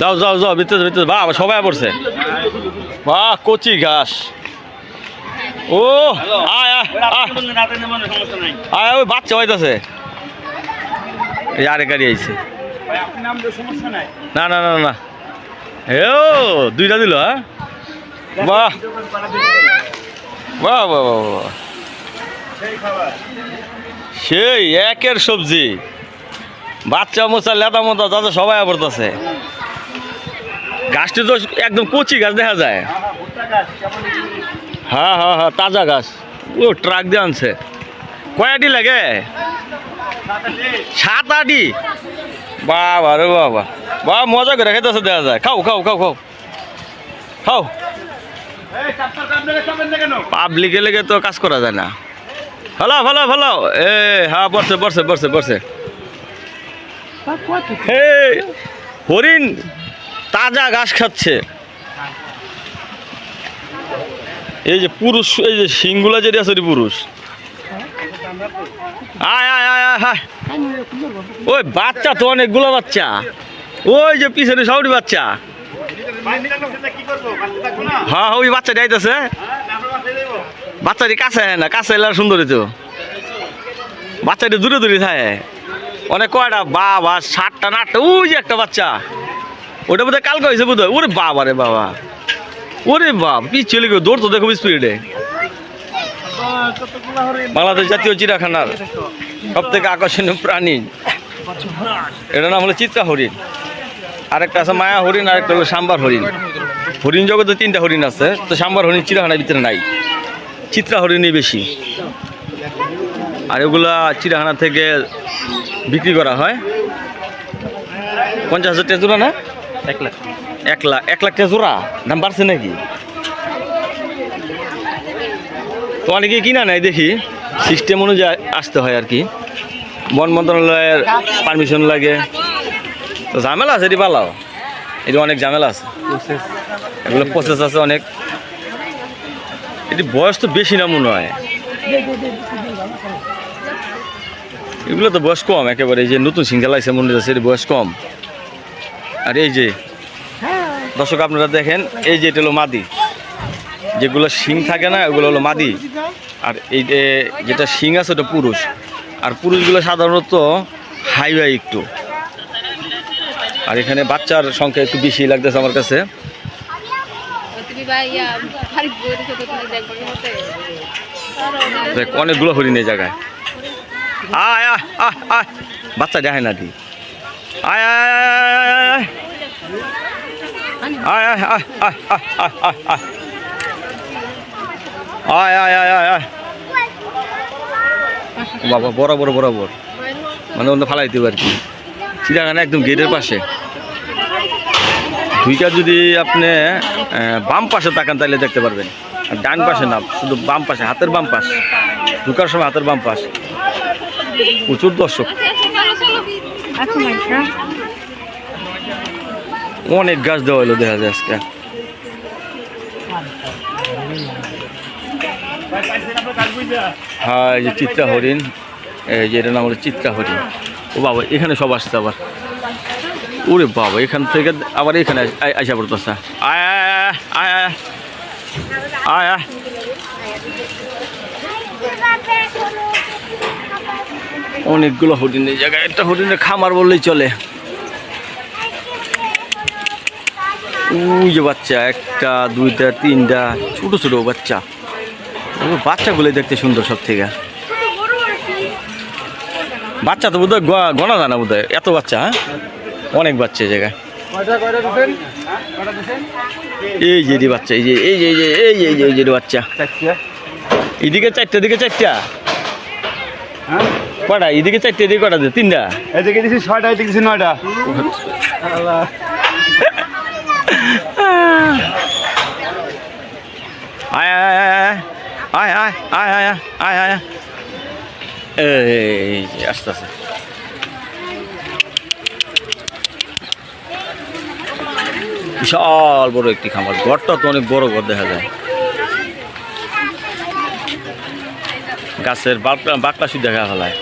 যাও যাও যাও ভিতরে ভিতরে বাহ সবাই পড়ছে। বাহ কচি ঘাস। ও আয় আয় ওই বাচ্চা হইতাছে। আরে গাড়ি আইছে। না না না না এ দুইটা দিল হ্যাঁ? বাহ বাহ বাহ বাহ বাহ। সেই একের সবজি। বাচ্চা মোচা লেদা মোতা যাতে সবাই পড়তেছে গাছটি তো একদম কচি গাছ দেখা যায়। হ্যাঁ হ্যাঁ হ্যাঁ তাজা গাছ। ও ট্রাক দিয়ে আনছে। কয়াটি লাগে? সাত আটি বাবা রে বাবা। বাবা মজা করে খেতেছে দেখা যায়। খাও খাও খাও খাও। খাও। পাবলিকে লেগে তো কাজ করা যায় না। ভালো ভালো ভালো। এ হ্যাঁ বসে বসে বসে বসে। হে হরিণ তাজা ঘাস খাচ্ছে। এই যে পুরুষ, এই যে সিংগুলা যেটা আছে পুরুষ। আয় আয় আয় হায়। ওই বাচ্চা তো অনেকগুলো বাচ্চা। ওই যে পিছনে সবটি বাচ্চা। হ্যাঁ ওই বাচ্চা যাইতেছে বাচ্চাটি কাছে হয় না, কাছে এলে আর সুন্দরী তো। বাচ্চাটি দূরে দূরে থাকে। অনেক কয়টা বাবা, সাতটা না আটটা, ওই যে একটা বাচ্চা। ওটা বোধহয় কালকে হয়েছে বোধহয়। ওরে বাবা রে বাবা। ওরে বাপ, কি চলে গেল দৌড় তো দেখো স্পিডে বাংলাদেশ জাতীয় চিড়িয়াখানার সব থেকে আকর্ষণীয় প্রাণী। এটার নাম হলো চিত্রা হরিণ। আরেকটা আছে মায়া হরিণ, আরেকটা হলো সাম্বার হরিণ। হরিণ জগতে তিনটা হরিণ আছে, তো সাম্বার হরিণ চিড়িয়াখানার ভিতরে নাই। চিত্রা হরিণই বেশি। আর এগুলা চিড়িয়াখানা থেকে বিক্রি করা হয়। পঞ্চাশ হাজার টাকা জোড়া না? এক লাখ। এক লাখ এক লাখ টাকা জোড়া দাম বাড়ছে নাকি? তো অনেকে কিনা নেয় দেখি। সিস্টেম অনুযায়ী আসতে হয় আর কি। বন মন্ত্রণালয়ের পারমিশন লাগে। তো ঝামেলা আছে এটি পালাও। এটি অনেক ঝামেলা আছে। এগুলো প্রসেস আছে অনেক। এটি বয়স তো বেশি না মনে হয়। এগুলো তো বয়স কম একেবারে, এই যে নতুন সিঙ্গেল আছে মনে হচ্ছে এটি বয়স কম। আর এই যে, দর্শক আপনারা দেখেন, এই যে এটা হলো মাদি। যেগুলো শিং থাকে না, ওগুলো হলো মাদি। আর এই যে, যেটা শিং আছে, ওটা পুরুষ। আর পুরুষগুলো সাধারণত হাইওয়ে একটু। আর এখানে বাচ্চার সংখ্যা একটু বেশি লাগতেছে আমার কাছে। অনেকগুলো হরিণ এই জায়গায় আয় আয় আয় বাচ্চা যায় না দি আয় আয় আয় আয় বাবা বরাবর বরাবর মানে অন্য ফালাই দিতে আর কি চিড়িয়াখানা একদম গেটের পাশে দুইটা যদি আপনি বাম পাশে তাকান তাহলে দেখতে পারবেন। ডান পাশে না শুধু বাম পাশে হাতের বাম পাশ। ঢুকার সময় হাতের বাম পাশ। প্রচুর দর্শক। অনেক গাছ দেওয়া হলো দেখা যায় আজকে। হ্যাঁ এই যে চিত্রা হরিণ এই যে এটার নাম হলো চিত্রা হরিণ। ও বাবা এখানে সব আসছে আবার। ওরে বাবা, এখান থেকে আবার এখানে আইসা পড়তেছে। আয় আয় অনেকগুলো হরিণ এই জায়গায়। একটা হরিণের খামার বললেই চলে। ওই যে বাচ্চা, একটা, দুইটা, তিনটা, ছোট ছোট বাচ্চা। ও বাচ্চাগুলো দেখতে সুন্দর সব থেকে বাচ্চা তো বোধহয় গণা যায় না বোধহয়। এত বাচ্চা হ্যাঁ? অনেক বাচ্চা এই জায়গায় এই যে বাচ্চা এই যে এই যে এই যে এই যে এই যে বাচ্চা এদিকে চারটা এদিকে চারটা কটা এদিকে চারটে এদিকে কটা দে তিনটা এদিকে দিছি ছয়টা এদিকে দিছি নয়টা আয় আয় আয় আয় আয় আয় আয় আয় আয় আস্তে আস্তে বিশাল বড় একটি খামার। ঘরটা তো অনেক বড় ঘর দেখা যায়। গাছের বাকলা শুধু শুদ্ধ দেখা ফেলায়